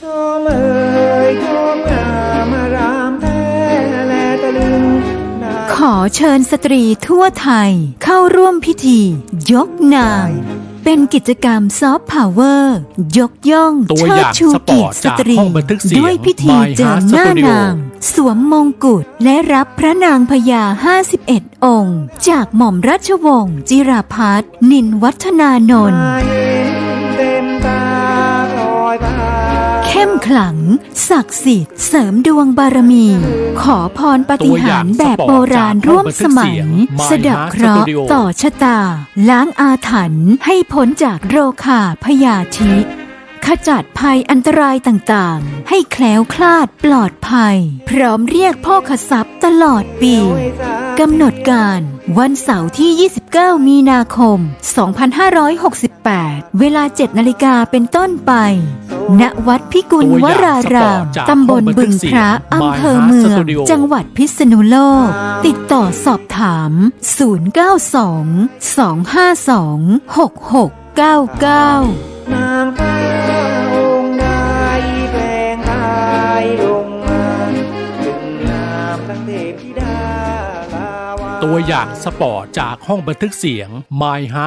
ชมเอ่ยชมงามอารามแท้แลตะลึงได้ขอเชิญสตรีทั่วไทยเข้าร่วมพิธี ยกนาง เป็นกิจกรรมซอฟต์พาวเวอร์ ยกย่องตัวเชิอดย่างชูสปเกีอยร์รตติสจากตรีห้องบันทึกเสียง ด้วยพิธี My เจิม Heart หน้า Studio นาง สวมมงกุฎและรับพระนางพญา 51 องค์ จากหม่อมราชวงศ์จิราพัฒน์นินวัฒนานนท์ มาเห็ เข้มขลัง ศักดิ์สิทธิ์เสริมดวงบารมี ขอพรปฏิหารย์แบบโบราณร่วมสมัย สะเดับเคราะห์ต่อชะตา ล้างอาถรรพ์ให้พ้นจากโรคาพยาธิขจัดภัยอันตรายต่างๆ ให้แคล้วคลาดปลอดภัย พร้อมเรียกพ่อขสับตลอดปีกำหนดการวันเสาร์ที่ 29 มีนาคม 2568 เวลา 7 นาฬิกาเป็นต้นไป ณวัดพิกุลวราราม ตำบลบึงพระ อำเภอเมือง จังหวัดพิษณุโลก ติดต่อสอบถาม 092 252 6699นางฟ้าองค์ใดแปลงกายลงมาจึงงามทั้งเทพธิดาลาวาตัวอย่างสปอร์ตจากห้องบันทึกเสียง My Heart